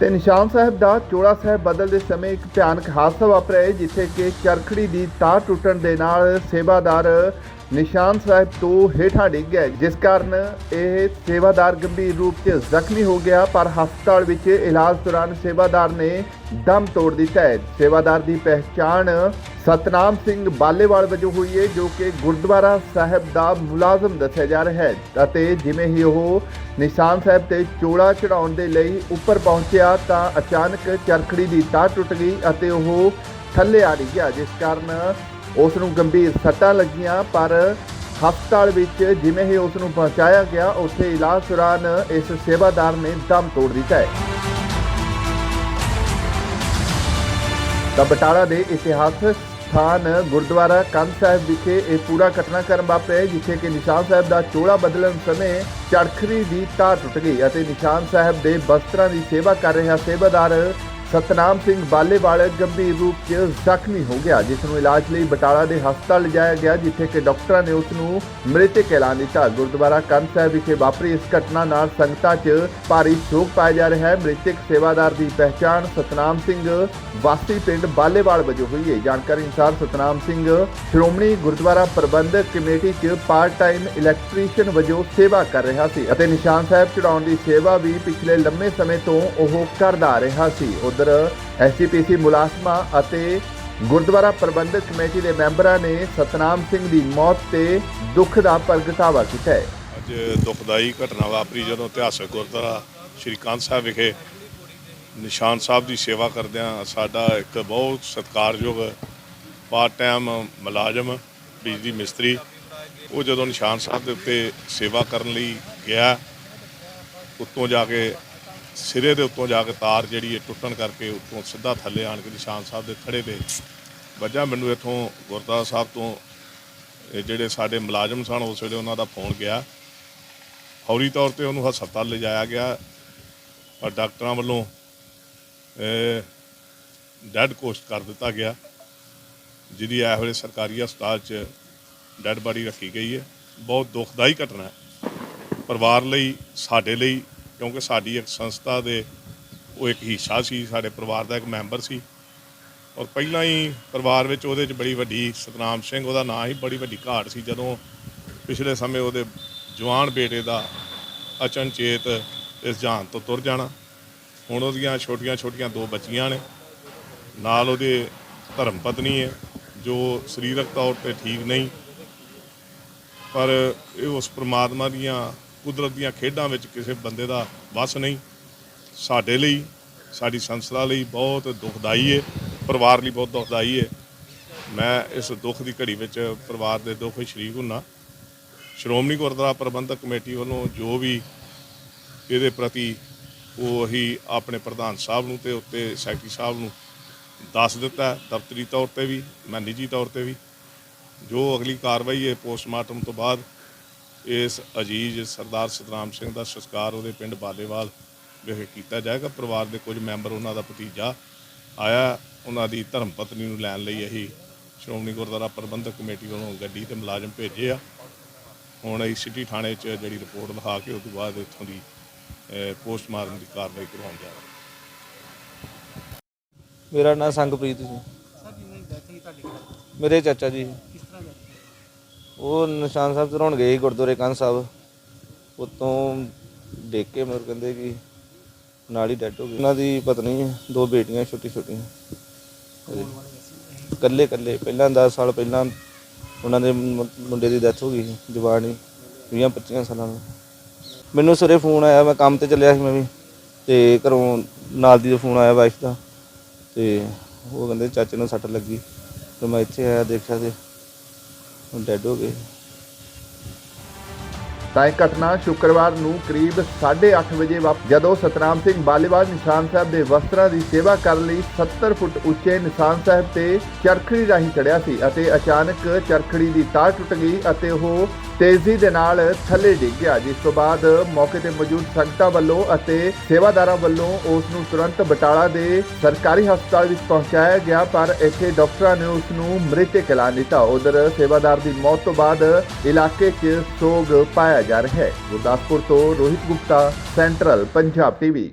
ਤੇ ਨਿਸ਼ਾਨ ਸਾਹਿਬ ਦਾ ਚੋੜਾ ਸਾਹਿਬ ਬਦਲਦੇ ਸਮੇਂ ਇੱਕ ਭਿਆਨਕ ਹਾਦਸਾ ਵਾਪਰਿਆ ਹੈ, ਜਿੱਥੇ ਕਿ ਚਰਖੜੀ ਦੀ ਤਾਰ ਟੁੱਟਣ ਦੇ ਨਾਲ ਸੇਵਾਦਾਰ ਨਿਸ਼ਾਨ ਸਾਹਿਬ ਤੋਂ ਹੇਠਾਂ ਡਿੱਗ ਗਿਆ ਜਿਸ ਕਾਰਨ ਇਹ ਸੇਵਾਦਾਰ ਗੰਭੀਰ ਰੂਪ 'ਚ ਜ਼ਖਮੀ ਹੋ ਗਿਆ, ਪਰ ਹਸਪਤਾਲ ਵਿੱਚ ਇਲਾਜ ਦੌਰਾਨ ਸੇਵਾਦਾਰ ਨੇ ਦਮ ਤੋੜ ਦਿੱਤਾ ਹੈ। ਸੇਵਾਦਾਰ ਦੀ ਪਹਿਚਾਣ ਸਤਨਾਮ ਸਿੰਘ ਬਾਲੇਵਾਲ ਵਜੋਂ ਹੋਈ ਹੈ, ਜੋ ਕਿ ਗੁਰਦੁਆਰਾ ਸਾਹਿਬ ਦਾ ਮੁਲਾਜ਼ਮ ਦੱਸਿਆ ਜਾ ਰਿਹਾ ਹੈ ਅਤੇ ਜਿਵੇਂ ਹੀ ਉਹ ਨਿਸ਼ਾਨ ਸਾਹਿਬ ਤੇ ਚੋਲਾ ਚੜਾਉਣ ਦੇ ਲਈ ਉੱਪਰ ਪਹੁੰਚਿਆ, ਤਾਂ ਅਚਾਨਕ ਚਰਖੜੀ ਦੀ ਤਾਰ ਟੁੱਟ ਗਈ ਅਤੇ ਉਹ ਥੱਲੇ ਆ ਗਿਆ ਜਿਸ ਕਾਰਨ ਉਸ ਨੂੰ ਗੰਭੀਰ ਸੱਟਾਂ ਲੱਗੀਆਂ, ਪਰ ਹਸਪਤਾਲ ਵਿੱਚ ਜਿਵੇਂ ਹੀ ਉਸ ਨੂੰ ਪਹੁੰਚਾਇਆ ਗਿਆ, ਉੱਥੇ ਇਲਾਜ ਦੌਰਾਨ ਇਸ ਸੇਵਾਦਾਰ ਨੇ ਦਮ ਤੋੜ ਦਿੱਤਾ ਹੈ। ਤਾਂ ਬਟਾਲਾ ਦੇ ਇਤਿਹਾਸਕ ਸਥਾਨ ਗੁਰਦੁਆਰਾ ਕੰਧ ਸਾਹਿਬ ਵਿਖੇ ਇਹ ਪੂਰਾ ਘਟਨਾਕ੍ਰਮ ਵਾਪਰਿਆ ਜਿੱਥੇ ਕਿ ਨਿਸ਼ਾਨ ਸਾਹਿਬ ਦਾ ਚੋਲਾ ਬਦਲਣ ਸਮੇਂ ਚੜਖਰੀ ਦੀ ਤਾਰ ਟੁੱਟ ਗਈ ਅਤੇ ਨਿਸ਼ਾਨ ਸਾਹਿਬ ਦੇ ਬਸਤਰਾਂ ਦੀ ਸੇਵਾ ਕਰ ਰਿਹਾ ਸੇਵਾਦਾਰ ਸਤਨਾਮ ਸਿੰਘ ਬਾਲੇਵਾਲ ਗੰਭੀਰ ਰੂਪ 'ਚ ਜ਼ਖਮੀ ਹੋ ਗਿਆ, ਜਿਸ ਨੂੰ ਇਲਾਜ ਲਈ ਬਟਾਲਾ ਦੇ ਹਸਪਤਾਲ ਲਿਜਾਇਆ ਗਿਆ, ਜਿੱਥੇ ਕਿ ਡਾਕਟਰਾਂ ਨੇ ਉਸ ਨੂੰ ਮ੍ਰਿਤਕ ਐਲਾਨ ਦਿੱਤਾ। ਗੁਰਦੁਆਰਾ ਕੰਧ ਸਾਹਿਬ ਵਿਖੇ ਵਾਪਰੀ ਇਸ ਘਟਨਾ ਨਾਲ ਸੰਗਤਾਂ 'ਚ ਭਾਰੀ ਸ਼ੋਕ ਪਾਇਆ ਜਾ ਰਿਹਾ ਹੈ। ਮ੍ਰਿਤਕ ਸੇਵਾਦਾਰ ਦੀ ਪਹਿਚਾਣ ਸਤਨਾਮ ਸਿੰਘ ਵਾਸੀ ਪਿੰਡ ਬਾਲੇਵਾਲ ਵਜੋਂ ਹੋਈ ਹੈ। ਜਾਣਕਾਰੀ ਅਨੁਸਾਰ ਸਤਨਾਮ ਸਿੰਘ ਸ਼੍ਰੋਮਣੀ ਗੁਰਦੁਆਰਾ ਪ੍ਰਬੰਧਕ ਕਮੇਟੀ 'ਚ ਪਾਰਟ ਟਾਈਮ ਇਲੈਕਟ੍ਰੀਸ਼ੀਅਨ ਵਜੋਂ ਸੇਵਾ ਕਰ ਰਿਹਾ ਸੀ ਅਤੇ ਨਿਸ਼ਾਨ ਸਾਹਿਬ ਚੜਾਉਣ ਦੀ ਸੇਵਾ ਵੀ ਪਿਛਲੇ ਲੰਮੇ ਸਮੇਂ ਤੋਂ ਉਹ ਕਰਦਾ ਰਿਹਾ ਸੀ। ਉਧਰ ਐਸਜੀਪੀਸੀ ਮੁਲਾਜ਼ਮਾਂ ਅਤੇ ਗੁਰਦੁਆਰਾ ਪ੍ਰਬੰਧਕ ਕਮੇਟੀ ਦੇ ਮੈਂਬਰਾਂ ਨੇ ਸਤਨਾਮ ਸਿੰਘ ਦੀ ਮੌਤ ਤੇ ਦੁੱਖ ਦਾ ਪ੍ਰਗਟਾਵਾ ਕੀਤਾ ਹੈ। ਅੱਜ ਦੁਖਦਾਈ ਘਟਨਾ ਵਾਪਰੀ ਜਦੋਂ ਇਤਿਹਾਸਕ ਗੁਰਦੁਆਰਾ ਸ਼੍ਰੀ ਕਾਂਤ ਸਾਹਿਬ ਵਿਖੇ ਨਿਸ਼ਾਨ ਸਾਹਿਬ ਦੀ ਸੇਵਾ ਕਰਦਿਆਂ ਸਾਡਾ ਇੱਕ ਬਹੁਤ ਸਤਿਕਾਰਯੋਗ ਪਾਰਟ ਟਾਈਮ ਮੁਲਾਜ਼ਮ, ਬਿਜਲੀ ਮਿਸਤਰੀ, ਉਹ ਜਦੋਂ ਨਿਸ਼ਾਨ ਸਾਹਿਬ ਦੇ ਉੱਤੇ ਸੇਵਾ ਕਰਨ ਲਈ ਗਿਆ, ਉੱਤੋਂ ਜਾ ਕੇ ਸਿਰੇ ਦੇ ਉੱਤੋਂ ਜਾ ਕੇ ਤਾਰ ਜਿਹੜੀ ਹੈ ਟੁੱਟਣ ਕਰਕੇ ਉੱਤੋਂ ਸਿੱਧਾ ਥੱਲੇ ਆਣ ਕੇ ਨਿਸ਼ਾਨ ਸਾਹਿਬ ਦੇ ਥੜੇ ਤੇ ਵੱਜਾ। ਮੈਨੂੰ ਇੱਥੋਂ ਗੁਰਦੁਆਰਾ ਸਾਹਿਬ ਤੋਂ ਇਹ ਜਿਹੜੇ ਸਾਡੇ ਮੁਲਾਜ਼ਮ ਸਨ, ਉਸ ਵੇਲੇ ਉਹਨਾਂ ਦਾ ਫੋਨ ਗਿਆ। ਫੌਰੀ ਤੌਰ ਤੇ ਉਹਨੂੰ ਹਸਪਤਾਲ ਲਿਜਾਇਆ ਗਿਆ। ਪਰ ਡਾਕਟਰਾਂ ਵੱਲੋਂ ਡੈਡ ਕੋਸਟ ਕਰ ਦਿੱਤਾ ਗਿਆ, ਜਿਹਦੀ ਇਹ ਵੇਲੇ ਸਰਕਾਰੀ ਹਸਪਤਾਲ 'ਚ ਡੈਡ ਬਾਡੀ ਰੱਖੀ ਗਈ ਹੈ। ਬਹੁਤ ਦੁਖਦਾਈ ਘਟਨਾ ਹੈ। ਪਰਿਵਾਰ ਲਈ, ਸਾਡੇ ਲਈ ਕਿਉਂਕਿ ਸਾਡੀ ਇੱਕ ਸੰਸਥਾ ਦੇ ਉਹ ਇੱਕ ਹਿੱਸਾ ਸੀ, ਸਾਡੇ ਪਰਿਵਾਰ ਦਾ ਇੱਕ ਮੈਂਬਰ ਸੀ। ਔਰ ਪਹਿਲਾਂ ਹੀ ਪਰਿਵਾਰ ਵਿੱਚ ਉਹਦੇ 'ਚ ਬੜੀ ਵੱਡੀ ਸਤਨਾਮ ਸਿੰਘ, ਉਹਦਾ ਨਾਂ ਹੀ ਬੜੀ ਵੱਡੀ ਘਾਟ ਸੀ। ਜਦੋਂ ਪਿਛਲੇ ਸਮੇਂ ਉਹਦੇ ਜਵਾਨ ਬੇਟੇ ਦਾ ਅਚਨਚੇਤ ਇਸ ਜਾਨ ਤੋਂ ਤੁਰ ਜਾਣਾ, ਹੁਣ ਉਹਦੀਆਂ ਛੋਟੀਆਂ-ਛੋਟੀਆਂ ਦੋ ਬੱਚੀਆਂ ਨੇ। ਨਾਲ ਉਹਦੇ ਧਰਮ ਪਤਨੀ ਹੈ, ਜੋ ਸਰੀਰਕ ਤੌਰ ਤੇ ਠੀਕ ਨਹੀਂ, ਪਰ ਇਹ ਉਸ ਪ੍ਰਮਾਤਮਾ ਦੀਆਂ ਕੁਦਰਤ ਦੀਆਂ ਖੇਡਾਂ ਵਿੱਚ ਕਿਸੇ ਬੰਦੇ ਦਾ ਵੱਸ ਨਹੀਂ। ਸਾਡੇ ਲਈ, ਸਾਡੀ ਸੰਸਥਾ ਲਈ ਬਹੁਤ ਦੁਖਦਾਈ ਹੈ ਪਰਿਵਾਰ ਲਈ ਬਹੁਤ ਦੁਖਦਾਈ ਹੈ ਮੈਂ ਇਸ ਦੁੱਖ ਦੀ ਘੜੀ ਵਿੱਚ ਪਰਿਵਾਰ ਦੇ ਦੁੱਖ ਵਿੱਚ ਸ਼ਰੀਕ ਹੁੰਨਾ। ਸ਼੍ਰੋਮਣੀ ਗੁਰਦੁਆਰਾ ਪ੍ਰਬੰਧਕ ਕਮੇਟੀ ਵੱਲੋਂ ਜੋ ਵੀ ਇਹਦੇ ਪ੍ਰਤੀ ਉਹ ਹੀ ਆਪਣੇ ਪ੍ਰਧਾਨ ਸਾਹਿਬ ਨੂੰ ਤੇ ਉੱਤੇ ਸੈਕਟਰੀ ਸਾਹਿਬ ਨੂੰ ਦੱਸ ਦਿੱਤਾ, ਦਫ਼ਤਰੀ ਤੌਰ ਤੇ ਵੀ, ਮੈਂ ਨਿੱਜੀ ਤੌਰ ਤੇ ਵੀ। ਜੋ ਅਗਲੀ ਕਾਰਵਾਈ ਹੈ ਪੋਸਟਮਾਰਟਮ ਤੋਂ ਬਾਅਦ ਇਸ ਅਜੀਜ਼ ਸਰਦਾਰ ਸਤਨਾਮ ਸਿੰਘ ਦਾ ਸੰਸਕਾਰ ਉਹਦੇ ਪਿੰਡ ਬਾਲੇਵਾਲ ਵਿਖੇ ਕੀਤਾ ਜਾਏਗਾ। ਪਰਿਵਾਰ ਦੇ ਕੁਝ ਮੈਂਬਰ ਉਹਨਾਂ ਦਾ ਭਤੀਜਾ ਆਇਆ ਉਹਨਾਂ ਦੀ ਧਰਮ ਪਤਨੀ ਨੂੰ ਲੈਣ ਲਈ ਅਸੀਂ ਸ਼੍ਰੋਮਣੀ ਗੁਰਦੁਆਰਾ ਪ੍ਰਬੰਧਕ ਕਮੇਟੀ ਵੱਲੋਂ ਗੱਡੀ ਤੇ ਮੁਲਾਜ਼ਮ ਭੇਜੇ ਆ। ਹੁਣ ਅਸੀਂ ਸਿਟੀ ਥਾਣੇ 'ਚ ਜਿਹੜੀ ਰਿਪੋਰਟ ਲਿਖਾ ਕੇ ਉਸ ਤੋਂ ਬਾਅਦ ਇੱਥੋਂ ਦੀ ਪੋਸਟਮਾਰਟਮ ਦੀ ਕਾਰਵਾਈ ਕਰਵਾਉਣ ਜਾ ਰਹੇ ਮੇਰਾ ਨਾਂ ਸੰਗਪ੍ਰੀਤ ਸੀ ਮੇਰੇ ਚਾਚਾ ਜੀ। ਉਹ ਨਿਸ਼ਾਨ ਸਾਹਿਬ ਚੜਾਉਣ ਗਏ ਸੀ, ਗੁਰਦੁਆਰੇ ਕੰਧ ਸਾਹਿਬ। ਉਤੋਂ ਦੇਖ ਕੇ ਮੇਰੇ ਕਹਿੰਦੇ ਕਿ ਨਾਲ ਹੀ ਡੈਡ ਹੋ ਗਈ ਉਹਨਾਂ ਦੀ ਪਤਨੀ ਹੈ ਦੋ ਬੇਟੀਆਂ ਛੋਟੀ ਛੋਟੀਆਂ ਇਕੱਲੇ ਇਕੱਲੇ ਪਹਿਲਾਂ 10 ਸਾਲ ਪਹਿਲਾਂ ਉਹਨਾਂ ਦੇ ਮੁ- ਮੁੰਡੇ ਦੀ ਡੈਥ ਹੋ ਗਈ ਸੀ, ਜਵਾਨ ਹੀ 20 25 ਸਾਲਾਂ ਦਾ ਮੈਨੂੰ ਸਵੇਰੇ ਫੋਨ ਆਇਆ, ਮੈਂ ਕੰਮ ਤੇ ਚੱਲਿਆ ਸੀ ਮੈਂ ਵੀ, ਤੇ ਘਰੋਂ ਨਾਲ ਦੀ ਦਾ ਫੋਨ ਆਇਆ ਵਾਈਫ ਦਾ, ਤੇ ਉਹ ਕਹਿੰਦੇ ਚਾਚੇ ਨੂੰ ਸੱਟ ਲੱਗੀ। ਤੇ ਮੈਂ ਇੱਥੇ ਆਇਆ, ਦੇਖਿਆ ਤੇ ਉਹ ਡੈਡ ਹੋ ਗਏ। ਤਾਂ ਇਹ ਘਟਨਾ ਸ਼ੁੱਕਰਵਾਰ ਨੂੰ ਕਰੀਬ 8:30 ਵਜੇ ਵਾਪ ਜਦੋਂ ਸਤਨਾਮ ਸਿੰਘ ਬਾਲੀਵਾਲ ਨਿਸ਼ਾਨ ਸਾਹਿਬ ਦੇ ਵਸਤਰਾਂ ਦੀ ਸੇਵਾ ਕਰਨ ਲਈ 70 ਫੁੱਟ ਉੱਚੇ ਨਿਸ਼ਾਨ ਸਾਹਿਬ ਤੇ ਚਰਖੜੀ ਰਾਹੀਂ ਚੜਿਆ ਸੀ ਅਤੇ ਅਚਾਨਕ ਚਰਖੜੀ ਦੀ ਤਾਰ ਟੁੱਟ ਗਈ ਅਤੇ ਉਹ ਤੇਜ਼ੀ ਦੇ ਨਾਲ ਥੱਲੇ ਡਿੱਗ ਗਿਆ, ਜਿਸ ਤੋਂ ਬਾਅਦ ਮੌਕੇ ਤੇ ਮੌਜੂਦ ਸੰਗਤਾਂ ਵੱਲੋਂ ਅਤੇ ਸੇਵਾਦਾਰਾਂ ਵੱਲੋਂ ਉਸ ਨੂੰ ਤੁਰੰਤ ਬਟਾਲਾ ਦੇ ਸਰਕਾਰੀ ਹਸਪਤਾਲ ਵਿੱਚ ਪਹੁੰਚਾਇਆ ਗਿਆ, ਪਰ ਇੱਥੇ ਡਾਕਟਰਾਂ ਨੇ ਉਸ ਨੂੰ ਮ੍ਰਿਤਕ ਐਲਾਨ ਦਿੱਤਾ। ਉਧਰ ਸੇਵਾਦਾਰ ਦੀ ਮੌਤ ਤੋਂ ਬਾਅਦ ਇਲਾਕੇ 'ਚ ਸੋਗ ਪਾਇਆ ਜਾ ਰਿਹਾ ਹੈ। ਗੁਰਦਾਸਪੁਰ ਤੋਂ ਰੋਹਿਤ ਗੁਪਤਾ ਸੈਂਟਰਲ ਪੰਜਾਬ ਟੀਵੀ।